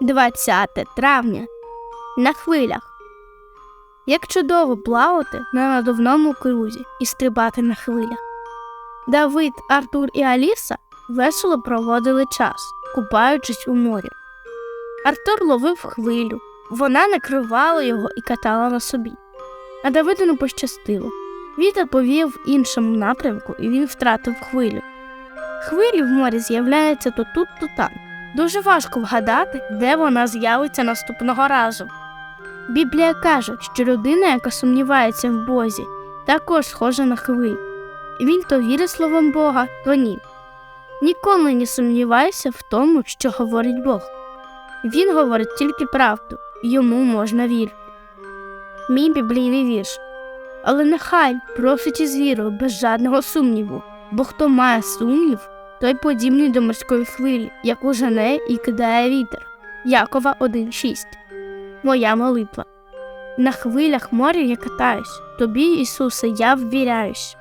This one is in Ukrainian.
20 травня. На хвилях. Як чудово плавати на надувному крузі і стрибати на хвилях. Давид, Артур і Аліса весело проводили час, купаючись у морі. Артур ловив хвилю, вона накривала його і катала на собі. А Давиду не пощастило. Вітер повів в іншому напрямку, і він втратив хвилю. Хвилі в морі з'являються то тут, то там. Дуже важко вгадати, де вона з'явиться наступного разу. Біблія каже, що людина, яка сумнівається в Бозі, також схожа на хвилю. І він то вірить словом Бога, то ні. Ніколи не сумнівайся в тому, що говорить Бог. Він говорить тільки правду, йому можна вірити. Мій біблійний вірш. Але нехай просить із вірою без жадного сумніву, бо хто має сумнів, той подібний до морської хвилі, яку жене і кидає вітер. Якова 1.6. Моя молитва. На хвилях моря я катаюсь, тобі, Ісусе, я ввіряюсь.